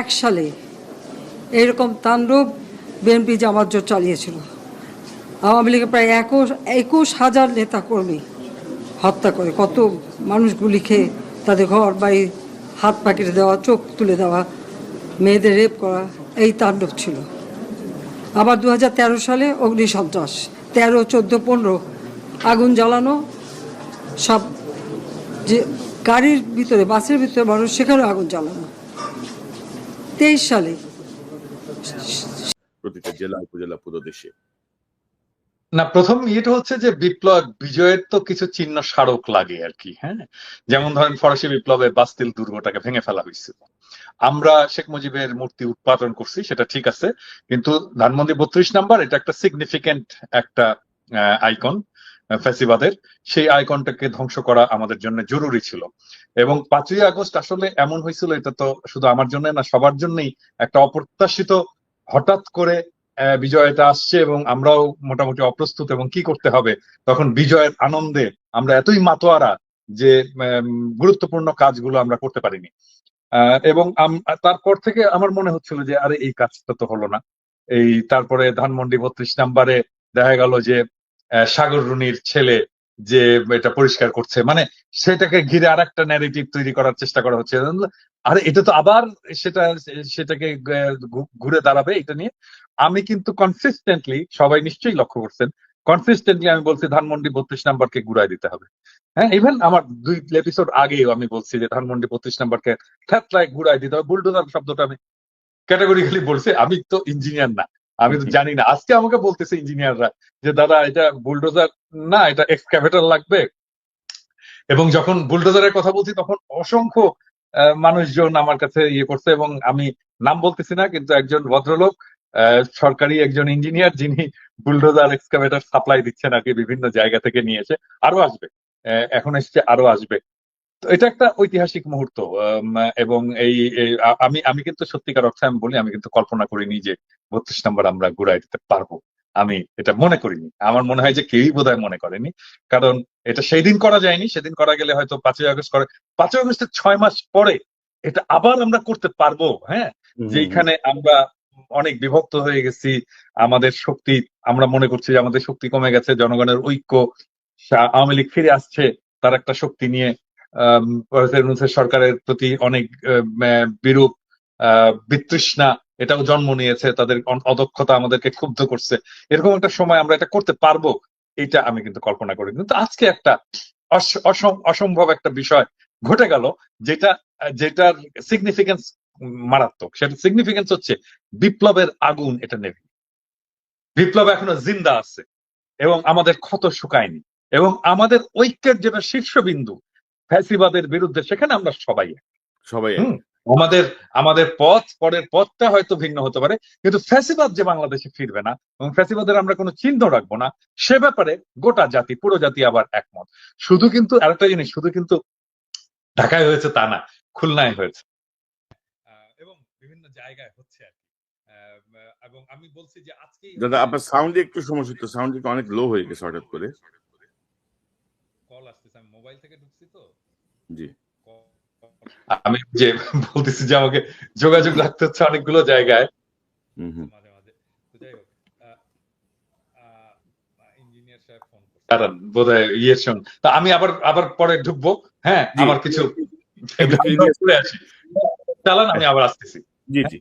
এক সালে এরকম তাণ্ডব বিএনপি জামাত জোট চালিয়েছিল। আওয়ামী লীগের প্রায় একুশ একুশ হাজার নেতা কর্মী হত্যা করে। কত মানুষ গুলি খেয়ে তাদের ঘর, বাড়ি, হাত পাকিটে দেওয়া, চোখ তুলে দেওয়া, মেয়েদের রেপ করা, এই তাণ্ডব ছিল। আবার দু হাজার তেরো সালে অগ্নিসন্ত্রাস, তেরো, চোদ্দ, পনেরো, আগুন জ্বালানো, সব যে গাড়ির ভিতরে, বাসের ভিতরে মানুষ সেখানেও আগুন জ্বালানো। তেইশ সালে। প্রতিটা জেলা উপজেলা পুরো দেশে না প্রথম ইয়েটা হচ্ছে যে বিপ্লব বিজয়ের তো কিছু চিহ্ন স্মারক লাগে আর কি হ্যাঁ? যেমন ধরেন ফরাসি বিপ্লবে বাস্তিল দুর্গটাকে ভেঙে ফেলা হয়েছিল। আমরা শেখ মুজিবের মূর্তি উৎপাদন করছি সেটা ঠিক আছে কিন্তু ধানমন্দির বত্রিশ নাম্বার এটা একটা সিগনিফিকেন্ট একটা আইকন ফ্যাসিবাদের। সেই আইকনটাকে ধ্বংস করা আমাদের জন্য জরুরি ছিল। এবং পাঁচই আগস্ট আসলে এমন হয়েছিল, এটা তো শুধু আমার জন্য না, সবার জন্যই একটা অপ্রত্যাশিত হঠাৎ করে বিজয়টা আসছে এবং আমরাও মোটামুটি অপ্রস্তুত এবং কি করতে হবে? তখন বিজয়ের আনন্দে আমরা এতই মাতোয়ারা যে গুরুত্বপূর্ণ কাজগুলো আমরা করতে পারিনি। এবং তারপর থেকে আমার মনে হচ্ছিল যে, আরে, এই কাজটা তো হলো না। এই তারপরে ধানমন্ডি বত্রিশ নাম্বারে দেখা গেল যে সাগর রুনির ছেলে যে এটা পরিষ্কার করছে মানে সেটাকে ঘিরে আর একটা ন্যারেটিভ তৈরি করার চেষ্টা করা হচ্ছে। আর এটা তো আবার সেটা, সেটাকে ঘুরে দাঁড়াবে এটা নিয়ে। আমি কিন্তু কনসিস্টেন্টলি সবাই নিশ্চয়ই লক্ষ্য করছেন কনসিস্টেন্টলি আমি বলছি ধানমন্ডি বত্রিশ নাম্বারকে ঘুরাই দিতে হবে। হ্যাঁ ইভেন আমার দুই এপিসোড আগেও আমি বলছি যে ধানমন্ডি বত্রিশ নাম্বারকে থ্যাতলায় ঘুরাই দিতে হবে বুলডোজার শব্দটা আমি ক্যাটাগরিক্যালি বলছি, আমি তো ইঞ্জিনিয়ার না। আমি তো জানি না। আজকে আমাকে বলতেছে ইঞ্জিনিয়াররা যে, দাদা, এটা বুলডোজার না, এটা এক্সক্যাভেটর লাগবে। এবং যখন বুলডোজারের কথা বলছি, তখন অসংখ্য মানুষজন আমার কাছে ইয়ে করছে এবং আমি নাম বলতেছি না, কিন্তু একজন ভদ্রলোক সরকারি একজন ইঞ্জিনিয়ার যিনি বুলডোজার এক্সকাভেটর সাপ্লাই দিচ্ছেন আর কি বিভিন্ন জায়গা থেকে নিয়েছে আরও আসবে। এখন এসছে, আরও আসবে। এটা একটা ঐতিহাসিক মুহূর্ত এবং এই আমি আমি কিন্তু সত্যিকার অর্থে আমি বলি আমি কিন্তু কল্পনা করিনি যে বত্রিশ নম্বর আমরা ঘুরাই দিতে পারব। আমি এটা মনে করিনি। আমার মনে হয় যে কেউই বোধহয় মনে করেনি। কারণ এটা সেই দিন করা যায়নি সেদিন করা গেলে হয়তো পাঁচই আগস্ট করে পাঁচই আগস্টের ছয় মাস পরে এটা আবার আমরা করতে পারব হ্যাঁ? যেখানে আমরা অনেক বিভক্ত হয়ে গেছি আমাদের শক্তি আমরা মনে করছি যে আমাদের শক্তি কমে গেছে জনগণের ঐক্য আওয়ামী লীগ ফিরে আসছে তার একটা শক্তি নিয়ে ইউনূসের সরকারের প্রতি অনেক আহ, বিরূপ আহ, বিতৃষ্ণা এটাও জন্ম নিয়েছে। তাদের অদক্ষতা আমাদেরকে ক্ষুব্ধ করছে। এরকম একটা সময় আমরা এটা করতে পারব এটা আমি কিন্তু কল্পনা করি। কিন্তু আজকে একটা অস- অসম- অসম্ভব একটা বিষয় ঘটে গেল যেটা যেটার সিগনিফিকেন্স মারাত্মক। সেটা সিগনিফিকেন্স হচ্ছে বিপ্লবের আগুন এটা নেভি বিপ্লব এখনও জিন্দা আছে এবং আমাদের ক্ষত শুকায়নি এবং আমাদের ঐক্যের যেটা শীর্ষবিন্দু ফ্যাসিবাদের বিরুদ্ধে সেখানে আমরা সবাই এক। সবাই আমাদের আমাদের পথ পরের পথটা হয়তো ভিন্ন হতে পারে কিন্তু ফ্যাসিবাদ যে বাংলাদেশে ফিরবে না এবং ফ্যাসিবাদের আমরা কোনো চিহ্ন রাখব না সে ব্যাপারে গোটা জাতি পুরো জাতি আবার একমত। শুধু কিন্তু আরেকটা জিনিস শুধু কিন্তু ঢাকায় হয়েছে তা না খুলনায় হয়েছে। এবং বিভিন্ন জায়গায় হচ্ছে আর এবং আমি বলছি যে আজকে দাদা আপনার সাউন্ডে একটু সমস্যা হচ্ছে সাউন্ড অনেক লো হয়ে গেছে হঠাৎ করে। কল আসতেছে আমি মোবাইল থেকে ঢুকছি তো। জি। আমি যে বলতেছি যে আমাকে যোগাযোগ রাখতে হচ্ছে অনেকগুলো জায়গায়। হুম হুম। মাঝে মাঝে। তো যাই হোক ইঞ্জিনিয়ার সাহেব ফোন কারণ বোধহয় ইয়ের সঙ্গে তা আমি আবার আবার পরে ঢুকবো হ্যাঁ? আমার কিছু চালান আমি আবার আসতেছি। জি জি।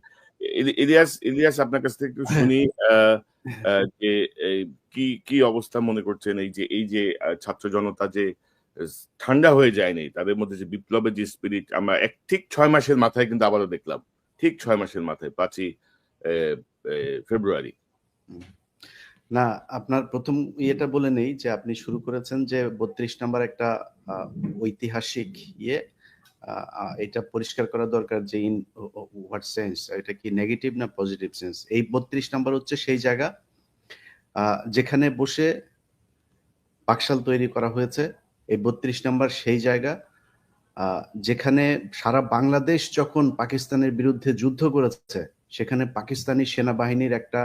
ইলিয়াস ইলিয়াস আপনার কাছ থেকে একটু শুনি আহ, যে কি কি অবস্থা মনে করছেন? এই যে এই যে ছাত্র জনতা যে ঠান্ডা হয়ে যায়নি, তাদের মধ্যে যে বিপ্লবের যে স্পিরিট আমরা এক, ঠিক ছয় মাসের মাথায় কিন্তু আবারও দেখলাম। ঠিক ছয় মাসের মাথায়, পাঁচই ফেব্রুয়ারি। না, আপনার প্রথম ইয়েটা বলে নেই যে, আপনি শুরু করেছেন যে, বত্রিশ নাম্বার একটা ঐতিহাসিক ইয়ে এটা পরিষ্কার করা দরকার যে, ইন হোয়াট সেন্স এটা কি নেগেটিভ না পজিটিভ সেন্স এই বত্রিশ নাম্বার হচ্ছে সেই জায়গা। যেখানে বসে পাকশাল তৈরি করা হয়েছে, এই বত্রিশ নাম্বার সেই জায়গা। যেখানে সারা বাংলাদেশ যখন পাকিস্তানের বিরুদ্ধে যুদ্ধ করেছে, সেখানে পাকিস্তানি সেনাবাহিনীর একটা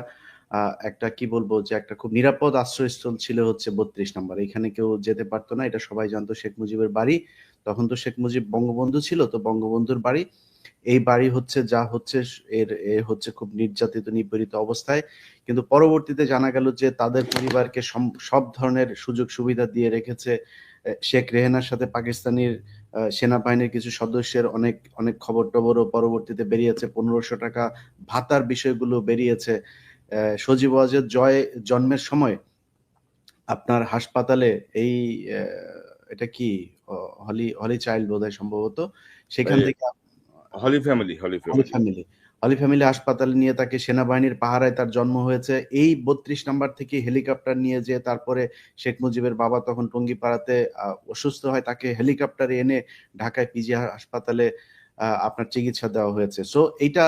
একটা কি বলব যে একটা খুব নিরাপদ আশ্রয়স্থল ছিল হচ্ছে বত্রিশ নাম্বার। এখানে কেউ যেতে পারতো না, এটা সবাই জানতো, শেখ মুজিবের বাড়ি। তখন তো শেখ মুজিব বঙ্গবন্ধু ছিল, তো বঙ্গবন্ধুর বাড়ি। এই বাড়ি হচ্ছে যা হচ্ছে এর এ হচ্ছে খুব নির্যাতিত নিপীড়িত অবস্থায়। কিন্তু পরবর্তীতে জানা গেল যে তাদের পরিবারকে সব ধরনের সুযোগ সুবিধা দিয়ে রেখেছে শেখ রেহেনার সাথে পাকিস্তানির সেনাবাহিনীর কিছু সদস্যের অনেক অনেক খবর টবরও পরবর্তীতে বেরিয়েছে। পনেরোশো টাকা ভাতার বিষয়গুলো বেরিয়েছে। সজীব ওয়াজেদ জয় জন্মের সময় আপনার হাসপাতালে এই এটা কি? হলি হলি চাইল্ড বোধহয় সম্ভবত। সেখান থেকে Holy Family Holy Family. Holy Family হাসপাতালে নিয়ে তাকে সেনাবাহিনীর পাহারায় তার জন্ম হয়েছে। এই বত্রিশ নাম্বার থেকে হেলিকপ্টার নিয়ে যে তারপরে শেখ মুজিবের বাবা তখন টঙ্গিপাড়াতে অসুস্থ হয় তাকে হেলিকপ্টারে এনে ঢাকায় পিজি হাসপাতালে আপনার চিকিৎসা দেওয়া হয়েছে। সো এইটা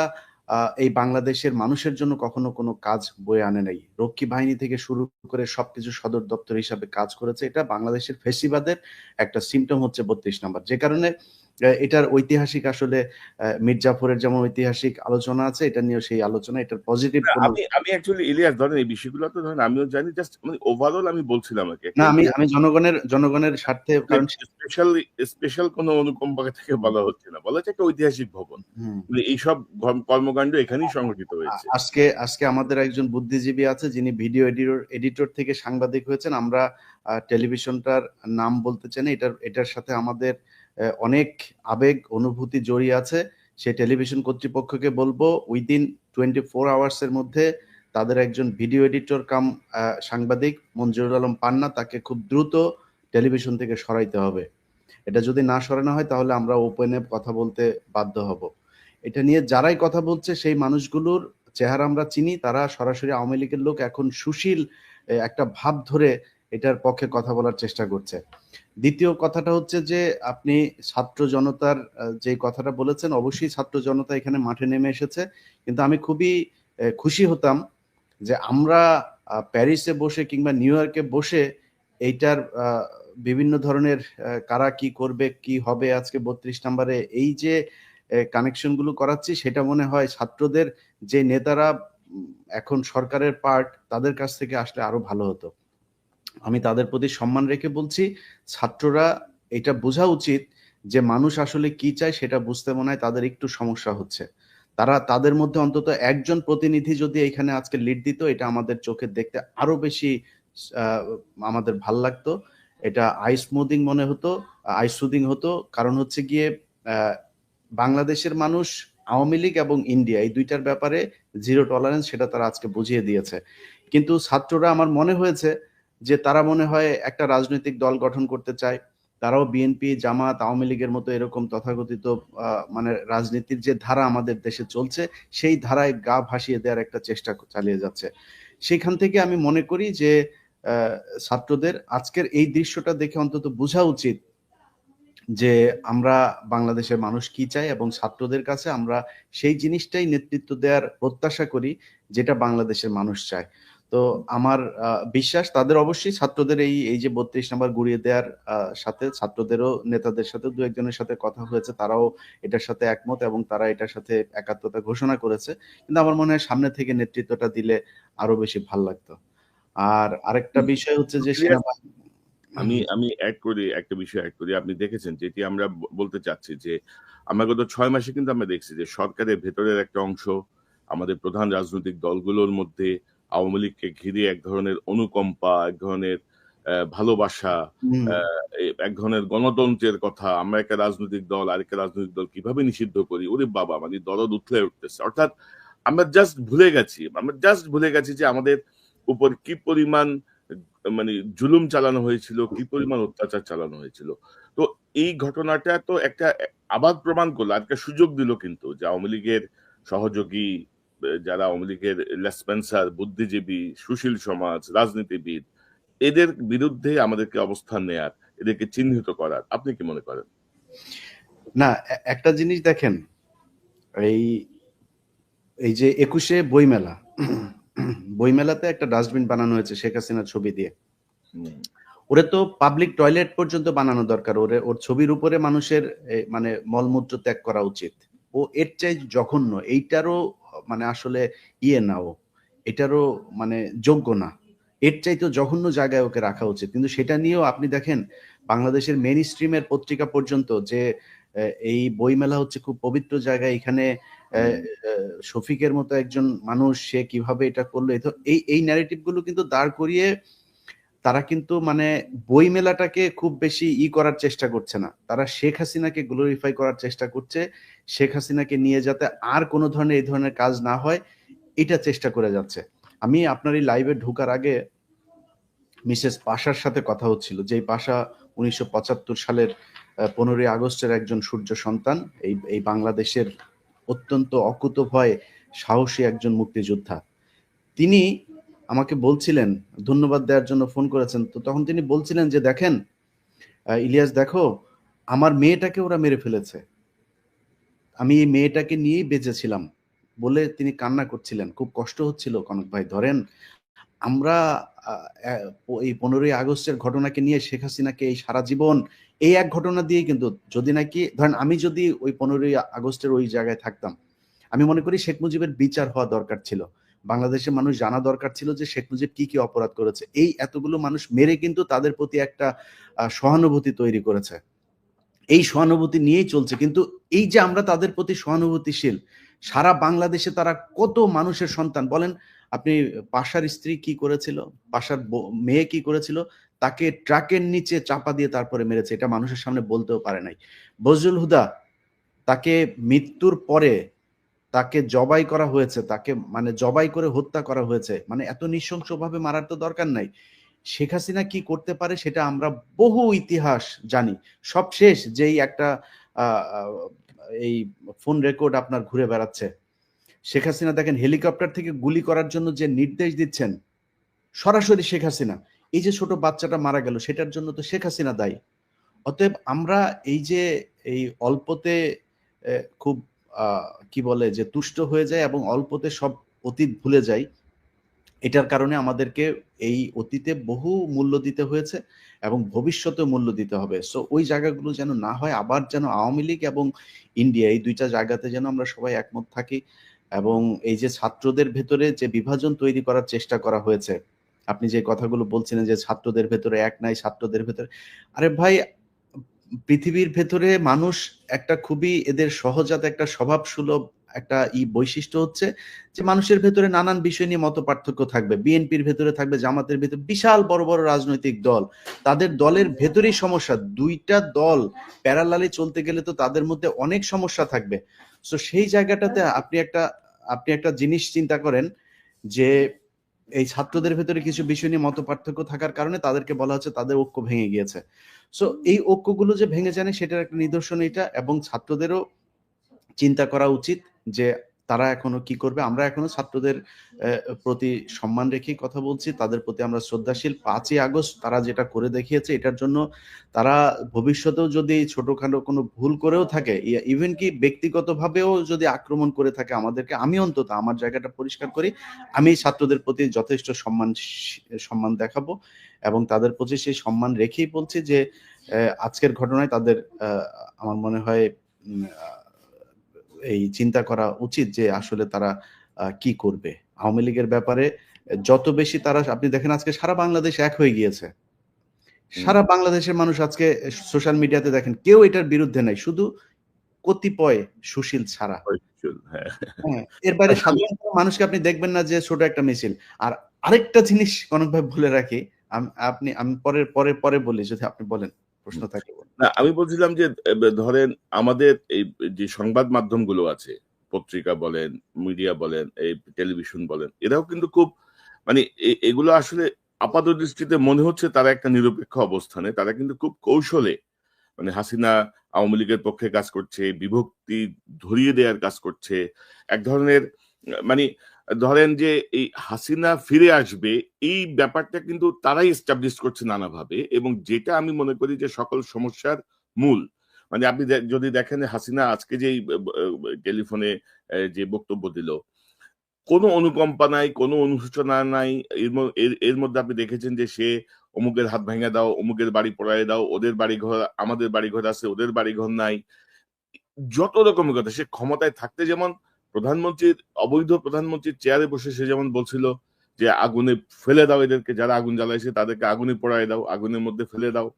আহ, এই বাংলাদেশের মানুষের জন্য কখনো কোনো কাজ বয়ে আনে নাই। রক্ষী বাহিনী থেকে শুরু করে সবকিছু সদর দপ্তর হিসাবে কাজ করেছে। এটা বাংলাদেশের ফেসিবাদের একটা সিমটম হচ্ছে বত্রিশ নাম্বার। যে কারণে এটার ঐতিহাসিক আসলে মির্জাফরের যেমন ঐতিহাসিক আলোচনা আছে এটা নিয়ে সেই আলোচনা এটার পজিটিভ আমি আমি অ্যাকচুয়ালি ইলিয়াস ধরেন এই বিষয়গুলো তো ধরেন আমিও জানি জাস্ট মানে ওভারঅল আমি বলছিলাম আর না আমি আমি জনগণের জনগণের স্বার্থে কারণ স্পেশাল স্পেশাল কোনো অনুকম্পা থেকে বলা হচ্ছে না বলা হচ্ছে একটা ঐতিহাসিক ভবন। মানে এইসব কর্ম- কর্মকাণ্ড এখানেই সংগঠিত হয়েছে। আজকে আজকে আমাদের একজন বুদ্ধিজীবী আছে যিনি ভিডিও এডিটর এডিটর থেকে সাংবাদিক হয়েছেন। আমরা টেলিভিশনটার নাম বলতে চাই না এটার এটার সাথে আমাদের অনেক আবেগ, অনুভূতি জড়িয়ে আছে। সেই টেলিভিশন কর্তৃপক্ষকে বলব উইদিন টোয়েন্টি ফোর আওয়ার্স এর মধ্যে তাদের একজন ভিডিও এডিটর কাম সাংবাদিক মঞ্জুরুল আলম পান্না তাকে খুব দ্রুত টেলিভিশন থেকে সরাইতে হবে। এটা যদি না সরানো হয়, তাহলে আমরা ওপেনে কথা বলতে বাধ্য হব। এটা নিয়ে যারাই কথা বলছে, সেই মানুষগুলোর চেহারা আমরা চিনি। তারা সরাসরি আওয়ামী লীগের লোক। এখন সুশীল একটা ভাব ধরে এটার পক্ষে কথা বলার চেষ্টা করছে। দ্বিতীয় কথাটা হচ্ছে যে, আপনি ছাত্র জনতার যে কথাটা বলেছেন, অবশ্যই ছাত্র জনতা এখানে মাঠে নেমে এসেছে। কিন্তু আমি খুবই খুশি হতাম যে আমরা প্যারিসে বসে কিংবা নিউ ইয়র্কে বসে এইটার বিভিন্ন ধরনের কারা কি করবে, কি হবে আজকে বত্রিশ নম্বরে, এই যে কানেকশনগুলো করাচ্ছি, সেটা মনে হয় ছাত্রদের যে নেতারা এখন সরকারের পার্ট তাদের কাছ থেকে আসলে আরও ভালো হতো। আমি তাদের প্রতি সম্মান রেখে বলছি, ছাত্ররা এটা বোঝা উচিত যে মানুষ আসলে কি চায় সেটা বুঝতে মনে হয় তাদের একটু সমস্যা হচ্ছে। তারা তাদের মধ্যে অন্তত একজন প্রতিনিধি যদি এখানে আজকে লিড দিত, এটা আমাদের চোখে দেখতে আরও বেশি আমাদের ভালো লাগতো। এটা আই স্মুদিং মনে হতো আই সুদিং হতো। কারণ হচ্ছে গিয়ে বাংলাদেশের মানুষ, আওয়ামী লীগ এবং ইন্ডিয়া এই দুইটার ব্যাপারে জিরো টলারেন্স সেটা তারা আজকে বুঝিয়ে দিয়েছে। কিন্তু ছাত্ররা আমার মনে হয়েছে যে তারা মনে হয় একটা রাজনৈতিক দল গঠন করতে চায়, তারাও বিএনপি জামাত, আওয়ামী লীগের মতো এরকম তথাকথিত মানে রাজনীতির যে ধারা আমাদের দেশে চলছে, সেই ধারায় গা ভাসিয়ে দেওয়ার একটা চেষ্টা চালিয়ে যাচ্ছে। সেখান থেকে আমি মনে করি যে ছাত্রদের আজকের এই দৃশ্যটা দেখে অন্তত বোঝা উচিত যে আমরা বাংলাদেশের মানুষ কি চাই এবং ছাত্রদের কাছে আমরা সেই জিনিসটাই নেতৃত্ব দেওয়ার প্রত্যাশা করি যেটা বাংলাদেশের মানুষ চায়। তো আমার বিশ্বাস তাদের অবশ্যই ছাত্রদের এই এই যে বত্রিশ নাম্বার গুড়িয়ে দেওয়ার সাথে ছাত্রদেরও নেতাদের সাথে দু একজনের সাথে কথা হয়েছে তারাও এটার সাথে একমত এবং তারা এটার সাথে একাত্মতা ঘোষণা করেছে। কিন্তু আমার মনে হয় সামনে থেকে নেতৃত্বটা দিলে আরও বেশি ভালো লাগতো। আর আরেকটা বিষয় হচ্ছে যে আমি আমি অ্যাড করি একটা বিষয় অ্যাড করি। আপনি দেখেছেন যেটি আমরা বলতে চাচ্ছি যে আমরা গত ছয় মাসে কিন্তু আমরা দেখছি যে সরকারের ভেতরের একটা অংশ আমাদের প্রধান রাজনৈতিক দলগুলোর মধ্যে আওয়ামী লীগকে ঘিরে এক ধরনের অনুকম্পা এক ধরনের ভালোবাসা এক ধরনের গণতন্ত্রের কথা আমরা একটা রাজনৈতিক দল আরেকটা রাজনৈতিক দল কীভাবে নিষিদ্ধ করি? ওরে বাবা মানে দরদ উঠলে উঠতেছে। অর্থাৎ আমরা জাস্ট ভুলে গেছি আমরা জাস্ট ভুলে গেছি যে আমাদের উপর কি পরিমাণ মানে জুলুম চালানো হয়েছিল কি পরিমাণ অত্যাচার চালানো হয়েছিল। তো এই ঘটনাটা তো একটা আবার প্রমাণ করল আর একটা সুযোগ দিল কিন্তু যে আওয়ামী লীগের সহযোগী যারা আওয়ামী লীগের লেসপেন্সার বুদ্ধিজীবী সুশীল সমাজ রাজনীতিবিদ এদের বিরুদ্ধে আমাদেরকে অবস্থান নেয়ার এদেরকে চিহ্নিত করার আপনি কি মনে করেন? না একটা জিনিস দেখেন এই এই যে একুশে বইমেলা বইমেলাতে একটা ডাস্টবিন বানানো হয়েছে শেখ হাসিনার ছবি দিয়ে। ওরে তো পাবলিক টয়লেট পর্যন্ত বানানো দরকার ওরে ওর ছবির উপরে মানুষের মানে মলমূত্র ত্যাগ করা উচিত। ও এর চাই জঘন্য এইটারও মানে আসলে ইয়ে না ও এটারও মানে যোগ্য না। এর চাইতে জঘন্য জায়গায় ওকে রাখা উচিত। কিন্তু সেটা নিয়েও আপনি দেখেন বাংলাদেশের মেন স্ট্রিমের পত্রিকা পর্যন্ত যে এই বইমেলা হচ্ছে খুব পবিত্র জায়গা এখানে শফিকের মতো একজন মানুষ সে কীভাবে এটা করল তো এই এই ন্যারেটিভগুলো কিন্তু দাঁড় করিয়ে তারা কিন্তু মানে বই মেলাটাকে খুব বেশি ই করার চেষ্টা করছে না। তারা শেখ হাসিনাকে গ্লোরিফাই করার চেষ্টা করছে। শেখ হাসিনাকে নিয়ে যাতে আর কোনো ধরনের এই ধরনের কাজ না হয়, এটা চেষ্টা করে যাচ্ছে। আমি আপনার এই লাইভে ঢোকার আগে মিসেস পাশার সাথে কথা হচ্ছিল, যেই পাশা উনিশশো পঁচাত্তর সালের পনেরোই আগস্টের একজন সূর্য সন্তান, এই এই বাংলাদেশের অত্যন্ত অকুত ভয় সাহসী একজন মুক্তিযোদ্ধা। তিনি আমাকে বলছিলেন, ধন্যবাদ দেওয়ার জন্য ফোন করেছেন। তো তখন তিনি বলছিলেন যে, দেখেন ইলিয়াস, দেখো, আমার মেয়েটাকে ওরা মেরে ফেলেছে। আমি এই মেয়েটাকে নিয়েই বেঁচেছিলাম। বলে তিনি কান্না করছিলেন। খুব কষ্ট হচ্ছিল, কনক ভাই, ধরেন, আমরা এই পনেরোই আগস্টের ঘটনাকে নিয়ে শেখ হাসিনাকে এই সারা জীবন, এই এক ঘটনা দিয়ে কিন্তু যদি নাকি, ধরেন, আমি যদি ওই পনেরোই আগস্টের ওই জায়গায় থাকতাম, আমি মনে করি শেখ মুজিবের বিচার হওয়া দরকার ছিল। বাংলাদেশের মানুষ জানা দরকার ছিল যে শেখ মুজিব কি কি অপরাধ করেছে। এই এতগুলো মানুষ মেরে কিন্তু তাদের প্রতি একটা সহানুভূতি তৈরি করেছে। এই সহানুভূতি নিয়েই চলছে। কিন্তু এই যে আমরা তাদের প্রতি সহানুভূতিশীল, সারা বাংলাদেশে তারা কত মানুষের সন্তান? বলেন, আপনি পাশার স্ত্রী কি করেছিল? পাশার মেয়ে কি করেছিল? তাকে ট্রাকের নিচে চাপা দিয়ে তারপরে মেরেছে। এটা মানুষের সামনে বলতেও পারে নাই। বজরুল হুদা, তাকে মৃত্যুর পরে তাকে জবাই করা হয়েছে, তাকে মানে জবাই করে হত্যা করা হয়েছে মানে এত নৃশংসভাবে মারার তো দরকার নাই। শেখ হাসিনা কি করতে পারে সেটা আমরা বহু ইতিহাস জানি। সব শেষ যেই একটা এই ফোন রেকর্ড আপনার ঘুরে বেড়াচ্ছে। শেখ হাসিনা দেখেন, হেলিকপ্টার থেকে গুলি করার জন্য যে নির্দেশ দিচ্ছেন, সরাসরি শেখ হাসিনা, এই যে ছোট বাচ্চাটা মারা গেল, সেটার জন্য তো শেখ হাসিনা দায়ী। অতএব আমরা এই যে এই অল্পতে খুব কি বলে, যে তুষ্ট হয়ে যায় এবং অল্পতে সব অতীত ভুলে যাই এটার কারণে আমাদেরকে এই অতীতে বহু মূল্য দিতে হয়েছে এবং ভবিষ্যতে মূল্য দিতে হবে। সো ওই জায়গাগুলো যেন না হয়, আবার যেন আওয়ামী লীগ এবং ইন্ডিয়া, এই দুইটা জায়গাতে যেন আমরা সবাই একমত থাকি এবং এই যে ছাত্রদের ভেতরে যে বিভাজন তৈরি করার চেষ্টা করা হয়েছে, আপনি যে কথাগুলো বলছিলেন যে ছাত্রদের ভেতরে এক নাই, ছাত্রদের ভেতরে, আরে ভাই পৃথিবীর ভেতরে মানুষ একটা খুবই এদের সহজাত একটা স্বভাব সুলভ একটা ই বৈশিষ্ট্য হচ্ছে যে মানুষের ভেতরে নানান বিষয় নিয়ে মত পার্থক্য থাকবে। বিএনপির ভেতরে থাকবে, জামাতের ভেতরে বিশাল বড় বড় রাজনৈতিক দল। তাদের দলের ভেতরেই সমস্যা। দুইটা দল প্যারালালে চলতে গেলে তো তাদের মধ্যে অনেক সমস্যা থাকবে। তো সেই জায়গাটাতে আপনি একটা আপনি একটা জিনিস চিন্তা করেন যে এই ছাত্রদের ভেতরে কিছু বিষয় নিয়ে মত পার্থক্য থাকার কারণে তাদেরকে বলা হচ্ছে তাদের ঐক্য ভেঙে গিয়েছে। সো এই ঐক্যগুলো যে ভেঙে জানে সেটার একটা নিদর্শন এটা এবং ছাত্রদেরও চিন্তা করা উচিত যে তারা এখনও কি করবে? আমরা এখনও ছাত্রদের প্রতি সম্মান রেখেই কথা বলছি। তাদের প্রতি আমরা শ্রদ্ধাশীল। পাঁচই আগস্ট তারা যেটা করে দেখিয়েছে, এটার জন্য তারা ভবিষ্যতেও যদি ছোটখাটো কোনো ভুল করেও থাকে ইভেন কি ব্যক্তিগতভাবেও যদি আক্রমণ করে থাকে আমাদেরকে, আমি অন্তত আমার জায়গাটা পরিষ্কার করি, আমি ছাত্রদের প্রতি যথেষ্ট সম্মান সম্মান দেখাবো এবং তাদের প্রতি সেই সম্মান রেখেই বলছি যে আজকের ঘটনায় তাদের আমার মনে হয় এই চিন্তা করা উচিত যে আসলে তারা কি করবে। আওয়ামী লীগের ব্যাপারে যত বেশি তারা আপনি দেখেন আজকে সারা বাংলাদেশ এক হয়ে গিয়েছে। সারা বাংলাদেশের মানুষ আজকে সোশ্যাল মিডিয়াতে দেখেন কেউ এটার বিরুদ্ধে নাই শুধু কতিপয় সুশীল ছাড়া। হ্যাঁ। হ্যাঁ, এর বাইরে সাধারণ মানুষকে আপনি দেখবেন না যে ছোট একটা মিছিল। আর আরেকটা জিনিস কনক ভাই বলে রাখি আপনি আমি পরে পরে পরে বলি যদি আপনি বলেন। প্রশ্ন থাকে না আমি বলছিলাম যে ধরেন আমাদের এই যে সংবাদ মাধ্যমগুলো আছে পত্রিকা বলেন মিডিয়া বলেন এই টেলিভিশন বলেন এরাও কিন্তু খুব মানে এগুলো আসলে আপাত দৃষ্টিতে মনে হচ্ছে তারা একটা নিরপেক্ষ অবস্থানে তারা কিন্তু খুব কৌশলে মানে হাসিনা আওয়ামী লীগের পক্ষে কাজ করছে বিভক্তি ধরিয়ে দেওয়ার কাজ করছে এক ধরনের মানে ধরেন যে এই হাসিনা ফিরে আসবে, এই ব্যাপারটা কিন্তু তারাই এস্টাবলিশ করছে নানাভাবে এবং যেটা আমি মনে করি যে সকল সমস্যার মূল। মানে আপনি যদি দেখেন হাসিনা আজকে যে টেলিফোনে যে বক্তব্য দিল, কোনো অনুকম্পা নাই, কোনো অনুশোচনা নাই, এর মধ্যে আপনি দেখেছেন যে সে অমুকের হাত ভেঙে দাও, অমুকের বাড়ি পড়ায় দাও, ওদের বাড়ি ঘর আমাদের বাড়ি ঘর আছে, ওদের বাড়ি ঘর নাই। যত রকমের কথা, সে ক্ষমতায় থাকতে যেমন প্রধানমন্ত্রীর, অবৈধ প্রধানমন্ত্রীর চেয়ারে বসে সে যেমন বলছিল যে আগুনে ফেলে দাও এদেরকে, যারা আগুন জ্বালাইছে তাদেরকে আগুনে পড়ায় দাও, আগুনের মধ্যে ফেলে দাও।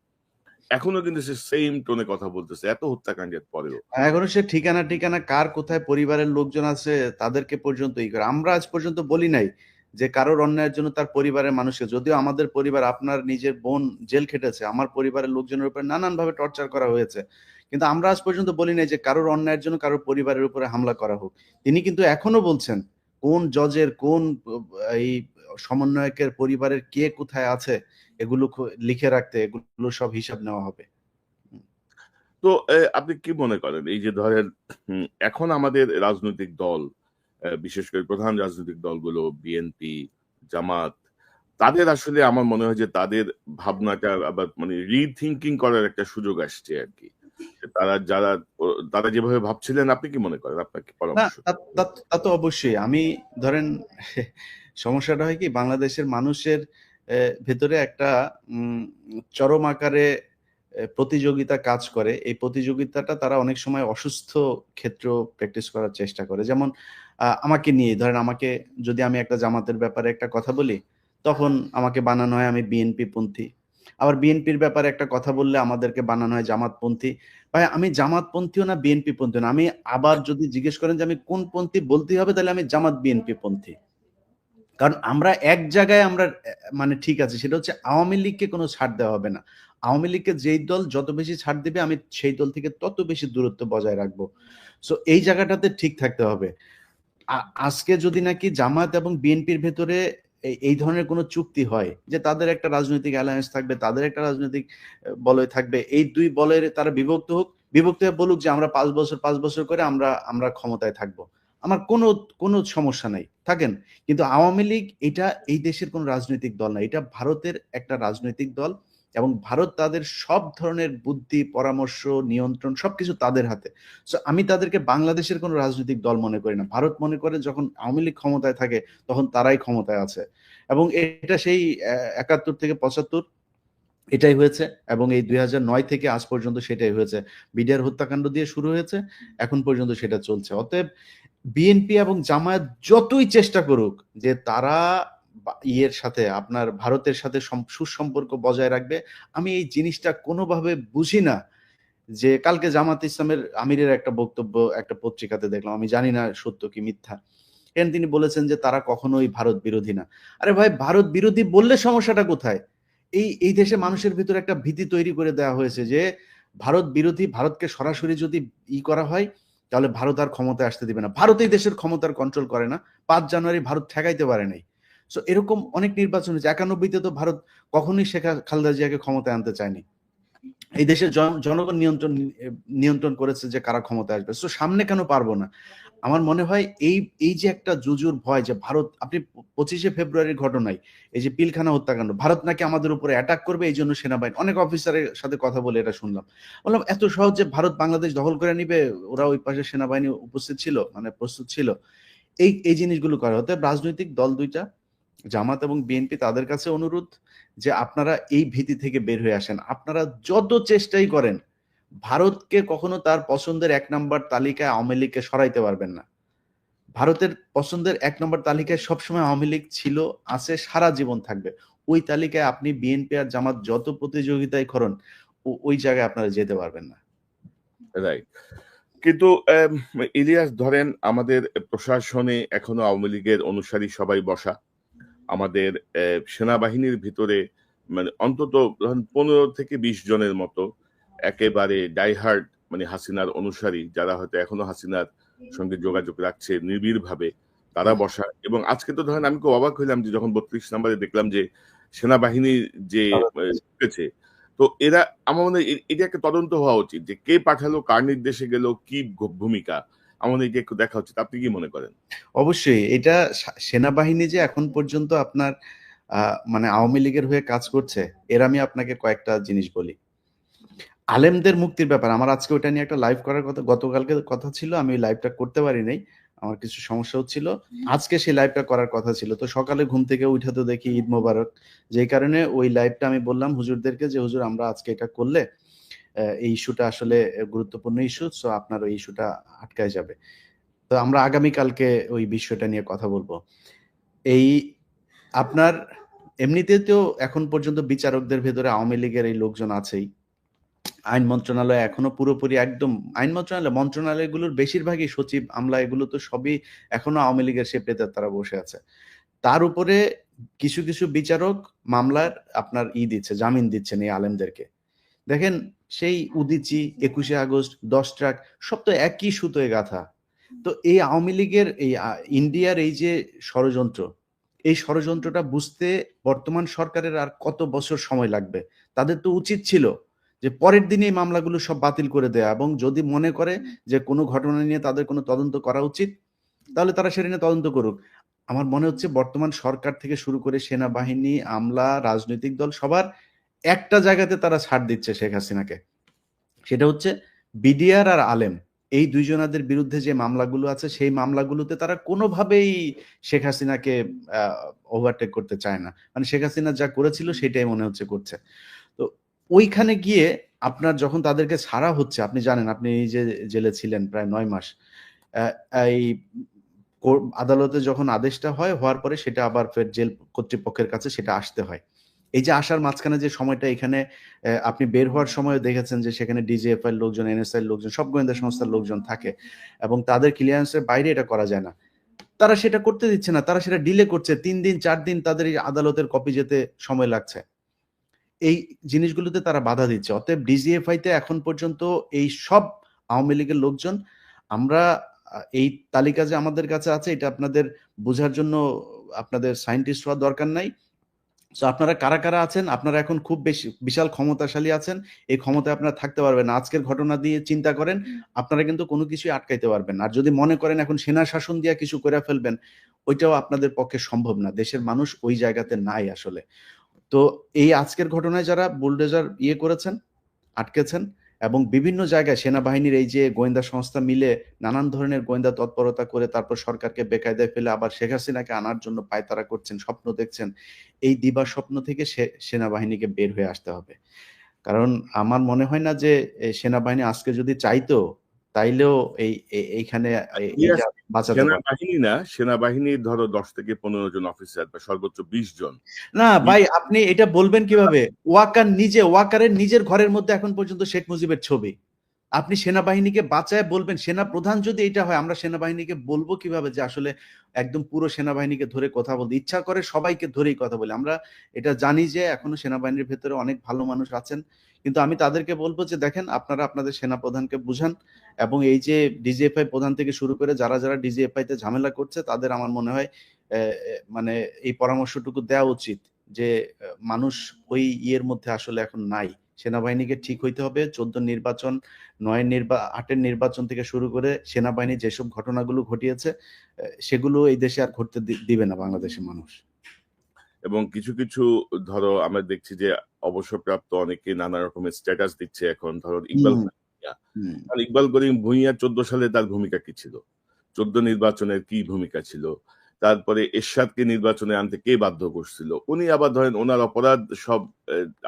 এখনও কিন্তু সে সেম টোনে কথা বলতেছে, এত হত্যাকাণ্ডের পরেও। এখনও সে ঠিকানা ঠিকানা, কার কোথায়, পরিবারের লোকজন আছে, তাদেরকে পর্যন্ত ই করে। আমরা আজ পর্যন্ত বলি নাই যে কারোর অন্যায়ের জন্য তার পরিবারের মানুষকে, যদিও আমাদের পরিবার আপনার নিজের বোন জেল খেটেছে, আমার পরিবারের লোকজনের উপর নানান ভাবে টর্চার করা হয়েছে। কিন্তু আমরা আজ পর্যন্ত বলি নাই যে কারোর অন্যায়ের জন্য কারোর পরিবারের উপরে হামলা করা হোক। তিনি কিন্তু এখনও বলছেন, কোন জজের, কোন, এই সমন্বয়কের পরিবারের কে কোথায় আছে, এগুলো লিখে রাখতে এগুলো সব হিসাব নেওয়া হবে। তো আপনি কি মনে করেন? এই যে ধরেন এখন আমাদের রাজনৈতিক দল বিশেষ করে প্রধান রাজনৈতিক দলগুলো বিএনপি জামাত তাদের আসলে আমার মনে হয় যে তাদের ভাবনাটা আবার মানে রিথিঙ্কিং করার একটা সুযোগ আসছে আর কি। তারা যারা তারা যেভাবে ভাবছিলেন আপনি কি মনে করেন? আপনাকে পরামর্শ? তা- তা- অবশ্যই। আমি ধরেন সমস্যাটা হয় কি বাংলাদেশের মানুষের ভেতরে একটা উম, চরম আকারে প্রতিযোগিতা কাজ করে। এই প্রতিযোগিতাটা তারা অনেক সময় অসুস্থ ক্ষেত্র প্র্যাকটিস করার চেষ্টা করে। যেমন আমাকে নিয়ে, ধরেন আমাকে যদি আমি একটা জামাতের ব্যাপারে একটা কথা বলি, তখন আমাকে বানানো হয় আমি বিএনপি পন্থী। আবার বিএনপির ব্যাপারে একটা কথা বললে আমাদেরকে বানানো হয় জামাতপন্থী ভাই, আমি জামাতপন্থীও না, বিএনপি পন্থী না। আমি আবার যদি জিজ্ঞেস করেন যে আমি কোন পন্থী বলতে হবে, তাহলে আমি জামাত বিএনপি পন্থী। কারণ আমরা এক জায়গায় আমরা মানে ঠিক আছে, সেটা হচ্ছে আওয়ামী লীগকে কোনো ছাড় দেওয়া হবে না। আওয়ামী লীগকে যেই দল যত বেশি ছাড় দেবে, আমি সেই দল থেকে তত বেশি দূরত্ব বজায় রাখব। সো এই জায়গাটাতে ঠিক থাকতে হবে। আজকে যদি নাকি জামাত এবং বিএনপির ভেতরে এই- ধরনের কোনো চুক্তি হয় যে তাদের একটা রাজনৈতিক অ্যালায়েন্স থাকবে, তাদের একটা রাজনৈতিক বলয় থাকবে, এই দুই বলয়ের তারা বিভক্ত হোক, বিভক্ত হয়ে বলুক যে আমরা পাঁচ বছর পাঁচ বছর করে আমরা আমরা ক্ষমতায় থাকব। আমার কোনো কোনো সমস্যা নাই, থাকেন? কিন্তু আওয়ামী লীগ এটা এই দেশের কোনো রাজনৈতিক দল না, এটা ভারতের একটা রাজনৈতিক দল। এবং ভারত তাদের সব ধরনের বুদ্ধি, পরামর্শ, নিয়ন্ত্রণ সবকিছু তাদের হাতে। সো আমি তাদেরকে বাংলাদেশের কোনো রাজনৈতিক দল মনে করি না। ভারত মনে করে যখন আওয়ামী লীগ ক্ষমতায় থাকে, তখন তারাই ক্ষমতায় আছে। এবং এটা সেই একাত্তর থেকে পঁচাত্তর, এটাই হয়েছে। এবং এই দুই থেকে আজ পর্যন্ত সেটাই হয়েছে। বিডিআর হত্যাকাণ্ড দিয়ে শুরু হয়েছে, এখন পর্যন্ত সেটা চলছে। অতএব, বিএনপি এবং জামায়াত যতই চেষ্টা করুক যে তারা ইয়ের সাথে, আপনার ভারতের সাথে সুসম্পর্ক বজায় রাখবে। আমি এই জিনিসটা কোনোভাবে বুঝি না যে, কালকে জামাত ইসলামের আমিরের একটা বক্তব্য, একটা পত্রিকাতে দেখলাম, আমি জানি না সত্য কি মিথ্যা। এখানে তিনি বলেছেন যে, তারা কখনোই ভারত বিরোধী না। আরে ভাই, ভারত বিরোধী বললে সমস্যাটা কোথায়? এই এই দেশে মানুষের ভিতরে একটা ভীতি তৈরি করে দেওয়া হয়েছে যে, ভারত বিরোধী, ভারতকে সরাসরি যদি ই করা হয়, তাহলে ভারত আর ক্ষমতায় আসতে দিবে না। ভারত এই দেশের ক্ষমতার কন্ট্রোল করে না। পাঁচ জানুয়ারি ভারত ঠেকাইতে পারে নাই। সো এরকম অনেক নির্বাচন হয়েছে। একানব্বইতে তো ভারত কখনোই শেখ খালেদা জিয়াকে ক্ষমতায় আনতে চায়নি। এই জন- জনগণ নিয়ন্ত্রণ নিয়ন্ত্রণ করেছে যে কারা ক্ষমতায় আসবে। সো সামনে কেন পারব না? আমার মনে হয় এই এই যে একটা জুজুর ভয় যে ভারত, আপনি পঁচিশে ফেব্রুয়ারির ঘটনায়, এই যে পিলখানা হত্যাকাণ্ড, ভারত নাকি আমাদের উপরে অ্যাটাক করবে, এই জন্য সেনাবাহিনী, অনেক অফিসারের সাথে কথা বলে এটা শুনলাম। বললাম, এত সহজে ভারত বাংলাদেশ দখল করে নিবে, ওরা ওই পাশে সেনাবাহিনী উপস্থিত ছিল মানে প্রস্তুত ছিল। এই এই জিনিসগুলো করে। অতএব রাজনৈতিক দল দুইটা জামাত এবং বিএনপি তাদের কাছে অনুরোধ যে আপনারা এই ভীতি থেকে বের হয়ে আসেন। আপনারা যত চেষ্টাই করেন, ভারতকে কখনো তার পছন্দের এক নম্বর তালিকায় আওয়ামী লীগকে সরাইতে পারবেন না। ভারতের পছন্দের এক নম্বর তালিকায় সবসময় আওয়ামী লীগ ছিল, আছে, সারা জীবন থাকবে। ওই তালিকায় আপনি বিএনপি আর জামাত যত প্রতিযোগিতায় করেন ওই জায়গায় আপনারা যেতে পারবেন না। রাইট কিন্তু ইলিয়াস, ধরেন আমাদের প্রশাসনে এখনও আওয়ামী লীগের অনুসারী সবাই বসা। আমাদের সেনাবাহিনীর ভিতরে মানে অন্তত ধরেন পনেরো থেকে বিশ জনের মতো একেবারে ডাইহার্ড মানে হাসিনার অনুসারী, যারা হয়তো এখনও হাসিনার সঙ্গে যোগাযোগ রাখছে নিবিড় ভাবে তারা বসা। এবং আজকে তো ধরেন আমি খুব অবাক হইলাম যে যখন বত্রিশ নম্বরে দেখলাম যে সেনাবাহিনী যে ঢুকেছে, তো এরা, আমার মনে এটা একটা তদন্ত হওয়া উচিত যে কে পাঠালো, কার নির্দেশে গেল, কি ভূমিকা। এটা একটু দেখা উচিত। আপনি কি মনে করেন? অবশ্যই এটা সেনাবাহিনী যে এখন পর্যন্ত আপনার আহ, মানে আওয়ামী লীগের হয়ে কাজ করছে এর আমি আপনাকে কয়েকটা জিনিস বলি। আলেমদের মুক্তির ব্যাপার আমার আজকে ওটা নিয়ে একটা লাইভ করার কথা গতকালকে কথা ছিল আমি ওই লাইভটা করতে পারি নাই আমার কিছু সমস্যা হচ্ছিল আজকে সেই লাইভটা করার কথা ছিল তো সকালে ঘুম থেকে উঠে তো দেখি ঈদ মোবারক। যেই কারণে ওই লাইভটা আমি বললাম হুজুরদেরকে যে হুজুর আমরা আজকে এটা করলে এই ইস্যুটা আসলে গুরুত্বপূর্ণ ইস্যু সো আপনার ওই ইস্যুটা আটকায় যাবে। তো আমরা আগামীকালকে ওই বিষয়টা নিয়ে কথা বলব। এই আপনার এমনিতে তো এখন পর্যন্ত বিচারকদের ভেতরে আওয়ামী লীগের এই লোকজন আছেই। আইন মন্ত্রণালয় এখনও পুরোপুরি একদম, আইন মন্ত্রণালয়, মন্ত্রণালয়গুলোর বেশিরভাগই সচিব, আমলা এগুলো তো সবই এখনও আওয়ামী লীগের সে পেতে তারা বসে আছে। তার উপরে কিছু কিছু বিচারক মামলার আপনার ই দিচ্ছে, জামিন দিচ্ছেন এই আলেমদেরকে। দেখেন সেই উদিচি, একুশে আগস্ট, দশ ট্রাক, সব তো একই সুতোয় গাথা। তো এই আওয়ামী লীগের এই ইন্ডিয়ার এই যে ষড়যন্ত্র, এই ষড়যন্ত্রটা বুঝতে বর্তমান সরকারের আর কত বছর সময় লাগবে? তাদের তো উচিত ছিল যে পরের দিনে এই মামলাগুলো সব বাতিল করে দেয়া এবং যদি মনে করে যে কোনো ঘটনা নিয়ে তাদের কোনো তদন্ত করা উচিত, তাহলে তারা সেটা নিয়ে তদন্ত করুক। আমার মনে হচ্ছে বর্তমান সরকার থেকে শুরু করে সেনাবাহিনী, আমলা, রাজনৈতিক দল সবার একটা জায়গাতে তারা ছাড় দিচ্ছে শেখ হাসিনাকে। সেটা হচ্ছে বিডিআর আর আলেম, এই দুইজনাদের বিরুদ্ধে যে মামলাগুলো আছে, সেই মামলাগুলোতে তারা কোনোভাবেই শেখ হাসিনাকে ওভারটেক করতে চায় না। মানে শেখ হাসিনা যা করেছিল সেটাই মনে হচ্ছে করছে। তো ওইখানে গিয়ে আপনার যখন তাদেরকে ছাড়া হচ্ছে, আপনি জানেন, আপনি এই যে জেলে ছিলেন প্রায় নয় মাস এই আদালতে যখন আদেশটা হয়, হওয়ার পরে সেটা আবার ফের জেল কর্তৃপক্ষের কাছে সেটা আসতে হয়। এই যে আসার মাঝখানে যে সময়টা এখানে আপনি বের হওয়ার সময় দেখেছেন যে সেখানে ডিজিএফআই লোকজন এনএসআই লোকজন, সব গোয়েন্দা সংস্থার লোকজন থাকে এবং তাদের ক্লিয়ারেন্সের বাইরে এটা করা যায় না। তারা সেটা করতে দিচ্ছে না, তারা সেটা ডিলে করছে, তিন দিন, চার দিন তাদের এই আদালতের কপি যেতে সময় লাগছে। এই জিনিসগুলোতে তারা বাধা দিচ্ছে। অতএব ডিজিএফআই তে এখন পর্যন্ত এই সব আওয়ামী লীগের লোকজন, আমরা, এই তালিকা যে আমাদের কাছে আছে, এটা আপনাদের বোঝার জন্য আপনাদের সায়েন্টিস্ট হওয়ার দরকার নাই। তো আপনারা কারা কারা আছেন? আপনারা এখন খুব বেশি বিশাল ক্ষমতাশালী আছেন। এই ক্ষমতায় আপনারা থাকতে পারবেন না। আজকের ঘটনা দিয়ে চিন্তা করেন আপনারা কিন্তু কোনো কিছুই আটকাইতে পারবেন আর যদি মনে করেন এখন সেনা শাসন দিয়ে কিছু করে ফেলবেন ওইটাও আপনাদের পক্ষে সম্ভব না। দেশের মানুষ ওই জায়গাতে নাই আসলে। তো এই আজকের ঘটনায় যারা বুলডোজার ইয়ে করেছেন আটকেছেন এবং বিভিন্ন জায়গায় সেনাবাহিনীর এই যে গোয়েন্দা সংস্থা মিলে নানান ধরনের গোয়েন্দা তৎপরতা করে তারপর সরকারকে বেকায়দায় ফেলে আবার শেখ হাসিনাকে আনার জন্য পায়তারা করছেন, স্বপ্ন দেখছেন, এই দিবা স্বপ্ন থেকে সে- সেনাবাহিনীকে বের হয়ে আসতে হবে। কারণ আমার মনে হয় না যে সেনাবাহিনী আজকে যদি চাইতো তাইলেও এই এইখানে। সেনাবাহিনী না সেনাবাহিনীর ধরো দশ থেকে পনেরো জন অফিসার বা সর্বোচ্চ বিশ জন। না ভাই আপনি এটা বলবেন কীভাবে? ওয়াকার নিজে ওয়াকারের নিজের ঘরের মধ্যে এখন পর্যন্ত শেখ মুজিবের ছবি। আপনি সেনাবাহিনীকে বাঁচায় বলবেন সেনা প্রধান যদি এটা হয়, আমরা সেনাবাহিনীকে বলব কীভাবে যে আসলে একদম পুরো সেনাবাহিনীকে ধরে কথা বলতে। ইচ্ছা করে সবাইকে ধরেই কথা বলি। আমরা এটা জানি যে এখনও সেনাবাহিনীর ভেতরে অনেক ভালো মানুষ আছেন। কিন্তু আমি তাদেরকে বলব যে দেখেন, আপনারা আপনাদের সেনা প্রধানকে বুঝান এবং এই যে ডিজিএফআই প্রধান থেকে শুরু করে যারা যারা ডিজিএফআই তে ঝামেলা করছে, তাদের আমার মনে হয় মানে এই পরামর্শটুকু দেওয়া উচিত যে মানুষ ওই ইয়ের মধ্যে আসলে এখন নাই। সেনাবাহিনীকে ঠিক হইতে হবে। চোদ্দ নির্বাচন নয় নির্বা আটের নির্বাচন থেকে শুরু করে সেনাবাহিনী যেসব ঘটনাগুলো ঘটিয়েছে সেগুলো এই দেশে আর ঘটতে দিবে না বাংলাদেশের মানুষ। এবং কিছু কিছু ধরো আমরা দেখছি যে অবসরপ্রাপ্ত অনেকে নানা রকমের স্ট্যাটাস দিচ্ছে এখন। ধরো ইকবাল ইকবাল করিম ভুঁইয়া চোদ্দ সালে তার ভূমিকা কি ছিল? চোদ্দ নির্বাচনের কি ভূমিকা ছিল? তারপরে এরশাদকে নির্বাচনে আনতে কে বাধ্য করছিল? উনি আবার ধরেন ওনার অপরাধ সব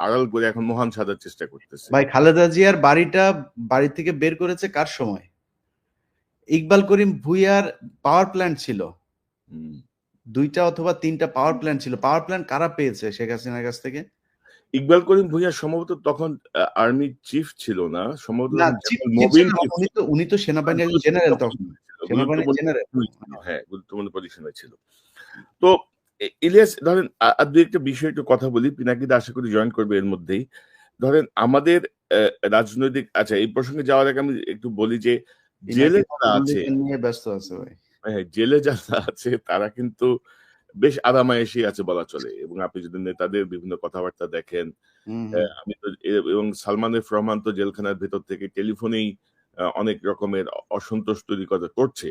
আড়াল করে এখন মহান সাজার চেষ্টা করতেছে। ভাই খালেদা জিয়ার বাড়িটা বাড়ি থেকে বের করেছে কার সময়? ইকবাল করিম ভুইয়ার পাওয়ার প্ল্যান্ট ছিল। দুইটা অথবা তিনটা পাওয়ার প্ল্যান্ট ছিল। পাওয়ার প্ল্যান্ট কারা পেয়েছে শেখ হাসিনার কাছ থেকে? ইকবাল করিম ভুঁইয়া সম্ভবত তখন আর্মি চিফ ছিল না। সম্ভবত উনি তো সেনাবাহিনীর জেনারেল তখন। গুরুত্বপূর্ণ হ্যাঁ গুরুত্বপূর্ণ পজিশনে ছিল। তো ইলিয়াস ধরেন আর দু একটা বিষয় একটু কথা বলি। পিনাকিদা আশা করি জয়েন করবে এর মধ্যেই। ধরেন আমাদের রাজনৈতিক আচ্ছা এই প্রসঙ্গে যাওয়ার আগে আমি একটু বলি যে জেলে যারা আছে ব্যস্ত আছে ভাই। হ্যাঁ জেলে যারা আছে তারা কিন্তু বেশ আরামায়েশই আছে বলা চলে। এবং আপনি যদি নেতাদের বিভিন্ন কথাবার্তা দেখেন। আমি তো এবং সালমান এফ রহমান তো জেলখানার ভেতর থেকে টেলিফোনেই আহ, অনেক রকমের অসন্তোষ তৈরি কথা করছে।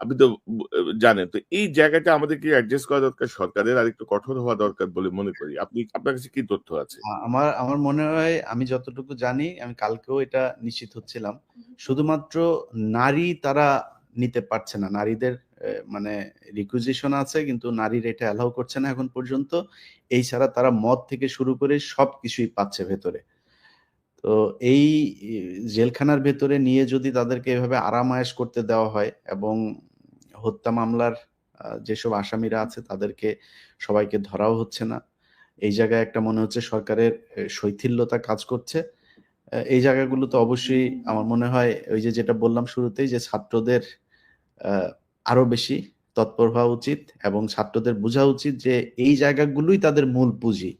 আপনি তো জানেন তো এই জায়গাটা আমাদেরকে অ্যাডজাস্ট করা দরকার সরকারের আর একটু কঠোর হওয়া দরকার বলে মনে করি। আপনি আপনার কাছে কি তথ্য আছে? আমার আমার মনে হয় আমি যতটুকু জানি আমি কালকেও এটা নিশ্চিত হচ্ছিলাম। শুধুমাত্র নারী তারা নিতে পারছে না। নারীদের আহ, মানে রিকুইজিশন আছে কিন্তু নারীর এটা অ্যালাউ করছে না এখন পর্যন্ত। এই ছাড়া তারা মদ থেকে শুরু করে সব কিছুই পাচ্ছে ভেতরে। তো এই জেলখানার ভেতরে নিয়ে যদি তাদেরকে এভাবে আরামায়েশ করতে দেওয়া হয় এবং হত্যা মামলার যেসব আসামিরা আছে তাদেরকে সবাইকে ধরাও হচ্ছে না, এই জায়গায় একটা মনে হচ্ছে সরকারের শৈথিল্যতা কাজ করছে। এই জায়গাগুলো তো অবশ্যই আমার মনে হয় ওই যে যেটা বললাম শুরুতেই যে ছাত্রদের আরও বেশি তৎপর হওয়া উচিত এবং ছাত্রদের বোঝা উচিত যে এই জায়গাগুলোই তাদের মূল পুঁজি।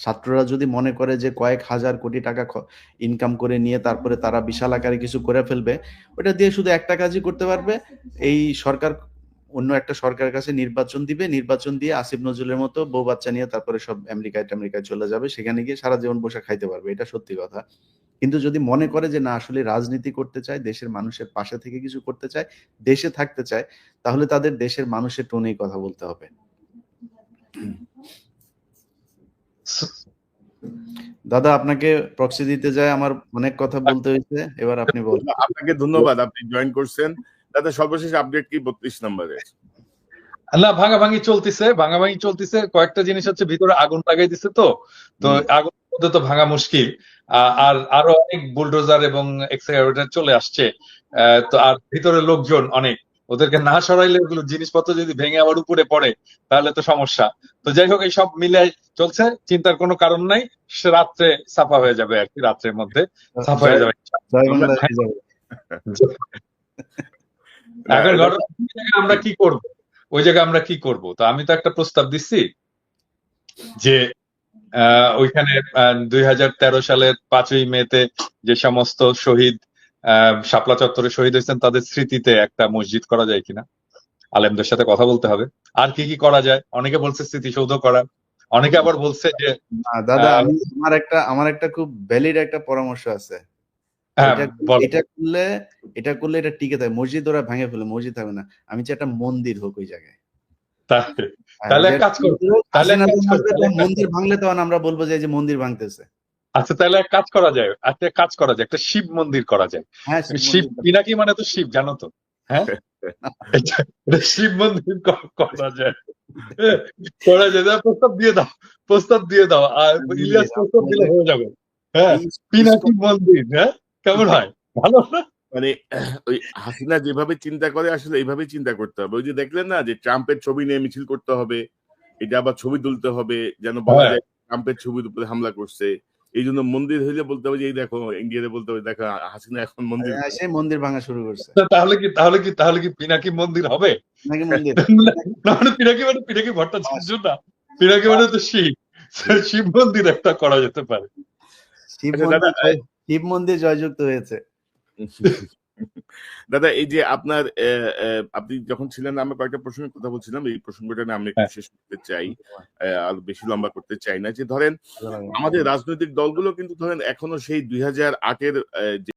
ছাত্ররা যদি মনে করে যে কয়েক হাজার কোটি টাকা ইনকাম করে নিয়ে তারপরে তারা বিশাল আকারে কিছু করে ফেলবে ওটা দিয়ে শুধু একটা কাজই করতে পারবে। এই সরকার, অন্য একটা সরকারের কাছে নির্বাচন দিবে, নির্বাচন দিয়ে আসিফ নজরুলের মতো বউ বাচ্চা নিয়ে তারপরে সব আমেরিকায় আমেরিকায় চলে যাবে, সেখানে গিয়ে সারা জীবন বসে খাইতে পারবে, এটা সত্যি কথা। কিন্তু যদি মনে করে যে না, আসলে রাজনীতি করতে চায়, দেশের মানুষের পাশে থেকে কিছু করতে চায়, দেশে থাকতে চায়, তাহলে তাদের দেশের মানুষের টোনেই কথা বলতে হবে। দাদা আপনাকে প্রক্সি দিতে যায় আমার অনেক কথা বলতে হয়েছে এবার আপনি বলুন আপনাকে ধন্যবাদ আপনি জয়েন করছেন। দাদা সর্বশেষ আপডেট কি বত্রিশ নম্বরে? না ভাঙাভাঙি চলতেছে ভাঙাভাঙি চলতেছে। কয়েকটা জিনিস হচ্ছে ভিতরে আগুন লাগাই দিছে তো তো আগুন মধ্যে তো ভাঙা মুশকিল। আর আরও অনেক বুলডোজার এবং এক্সকাভেটর চলে আসছে। আহ, তো আর ভিতরে লোকজন অনেক। ওদেরকে না সরাইলে ওগুলো জিনিসপত্র যদি ভেঙে আবার উপরে পড়ে তাহলে তো সমস্যা। তো যাই হোক এই সব মিলে চলছে চিন্তার কোনো কারণ নাই। সে রাত্রে সাফা হয়ে যাবে আর কি রাত্রের মধ্যে সাফা হয়ে যাবে। এখন ঘটনা আমরা কি করব? ওই জায়গায় আমরা কি করব? তো আমি তো একটা প্রস্তাব দিচ্ছি যে আহ, ওইখানে দুই হাজার তেরো সালের পাঁচই মেতে যে সমস্ত শহীদ শাপলা চত্বরে শহীদ হয়েছেন তাদের স্মৃতিতে একটা মসজিদ করা যায় কিনা? আলেমদের সাথে কথা বলতে হবে। আর কি কি করা যায়? অনেকে বলছে স্মৃতিসৌধ করা। অনেকে আবার বলছে যে দাদা আমি আমার একটা আমার একটা খুব ভ্যালিড একটা পরামর্শ আছে। হ্যাঁ এটা করলে এটা করলে এটা টিকে থাকে। মসজিদ ওরা ভেঙে ফেলে মসজিদ হবে না। আমি চাই একটা মন্দির হোক ওই জায়গায়। তাহলে হ্যাঁ, কাজ করো, তাহলে মন্দির ভাঙলে তখন আমরা বলব যে মন্দির ভাঙতেছে। আচ্ছা তাহলে এক কাজ করা যায় একটা কাজ করা যায় একটা শিব মন্দির করা যায়। হ্যাঁ শিব পিনাকি মানে তো শিব জানো তো? হ্যাঁ? শিব মন্দির করা যায়। করা যায় প্রস্তাব দিয়ে দাও প্রস্তাব দিয়ে দাও আর ইলিয়াস প্রস্তাব দিলে হয়ে যাবে। হ্যাঁ পিনাকি মন্দির হ্যাঁ? কেমন হয়? ভালো না? মানে ওই হাসিনা যেভাবে চিন্তা করে আসলে এইভাবে চিন্তা করতে হবে। ওই যে দেখলেন না যে ট্রাম্পের ছবি নিয়ে মিছিল করতে হবে এটা আবার ছবি তুলতে হবে যেন বলা হ্যাঁ। যায় ট্রাম্পের ছবির উপরে হামলা করছে। এই জন্য মন্দির হইলে বলতে হবে যে এই দেখো ইন্ডিয়াতে বলতে হবে দেখো হাসিনা এখন মন্দির সে সেই মন্দির ভাঙা শুরু করছে। তাহলে কি তাহলে কি তাহলে কি পিনাকি মন্দির হবে? নাকি মন্দির। না মানে পিনাকি মানে পিনাকি ভট্টাচার্য না পিনাকি মানে তো শিব। শিব মন্দির একটা করা যেতে পারে। শিব আচ্ছা, শিব মন্দির জয়যুক্ত হয়েছে। দাদা এই যে আপনার আহ, আহ, আপনি যখন ছিলেন আমরা কয়েকটা প্রসঙ্গের কথা বলছিলাম। এই প্রসঙ্গটা নিয়ে আমি একটু হ্যাঁ। শেষ করতে চাই আহ, আর বেশি লম্বা করতে চাই না। যে ধরেন আমাদের রাজনৈতিক দলগুলো কিন্তু ধরেন এখনও সেই দুই হাজার আটের